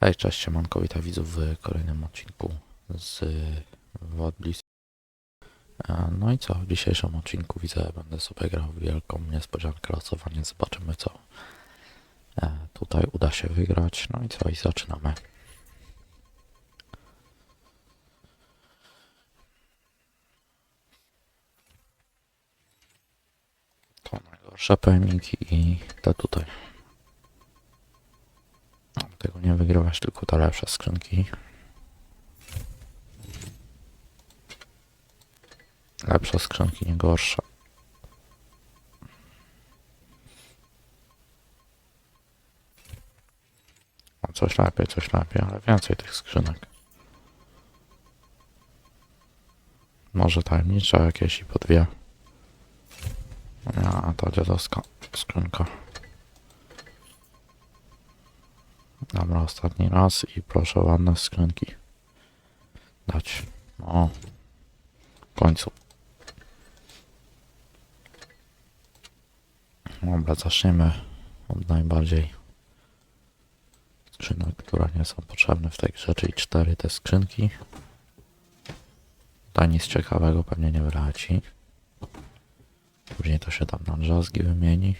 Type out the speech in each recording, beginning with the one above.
Hej, cześć, siemanko, witam widzów w kolejnym odcinku z Wodblis. No i co, w dzisiejszym odcinku widzę, będę sobie grał wielką niespodziankę losowanie, zobaczymy co e, tutaj uda się wygrać. No i co, i zaczynamy. To najgorsze pojemniki i te tutaj. Tego nie wygrywasz, tylko te lepsze skrzynki. Lepsze skrzynki, nie gorsze. O, coś lepiej, coś lepiej, ale więcej tych skrzynek. Może tajemnicza jakieś i po dwie. A, to dziadowska skrzynka. Dobra, ostatni raz i proszę ładne skrzynki dać. O, w końcu. Dobra, zaczniemy od najbardziej skrzynek, które nie są potrzebne w tej grze, czyli cztery te skrzynki. Tutaj nic ciekawego pewnie nie wyleci. Później to się tam na drzazgi wymieni.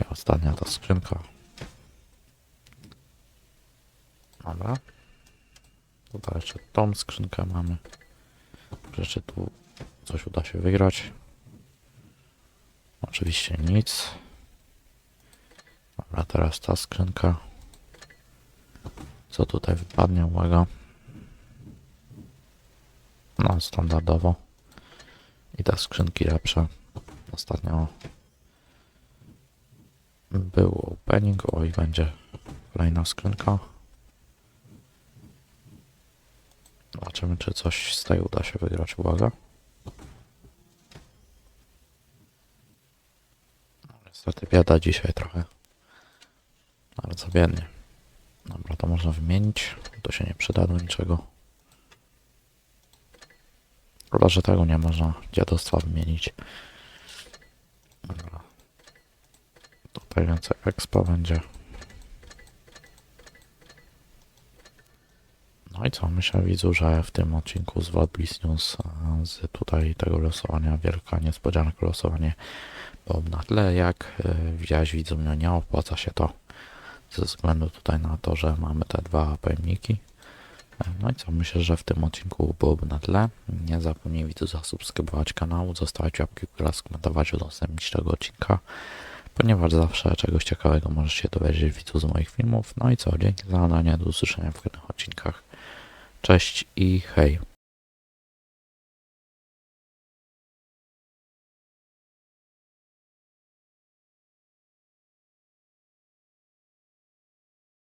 I ostatnia ta skrzynka. Dobra. Tutaj jeszcze tą skrzynkę mamy. Rzeczy tu coś uda się wygrać. Oczywiście nic. Dobra, teraz ta skrzynka. Co tutaj wypadnie? Uwaga. No, standardowo. I te skrzynki lepsze. Ostatnio był opening, o i będzie kolejna skrzynka. Zobaczymy, czy coś z tej uda się wygrać. Uwaga. No, niestety bieda dzisiaj trochę. Bardzo biednie. Dobra, to można wymienić. To się nie przyda do niczego. Szkoda, że tego nie można dziadostwa wymienić. Dobra. Tutaj więcej expo będzie. No i co, myślę widzu, że w tym odcinku z Wodblis News z tutaj tego losowania, wielka niespodzianka losowanie było na tle, jak e, widziałeś widzu, mnie nie opłaca się to ze względu tutaj na to, że mamy te dwa pojemniki. E, No i co, myślę, że w tym odcinku byłoby na tle. Nie zapomnij widzu zasubskrybować kanału, zostawić łapki w skomentować, udostępnić tego odcinka ponieważ zawsze czegoś ciekawego możesz się dowiedzieć widzu z moich filmów. No i co, dzięki za oglądanie, do usłyszenia w kolejnych odcinkach. Cześć i hej.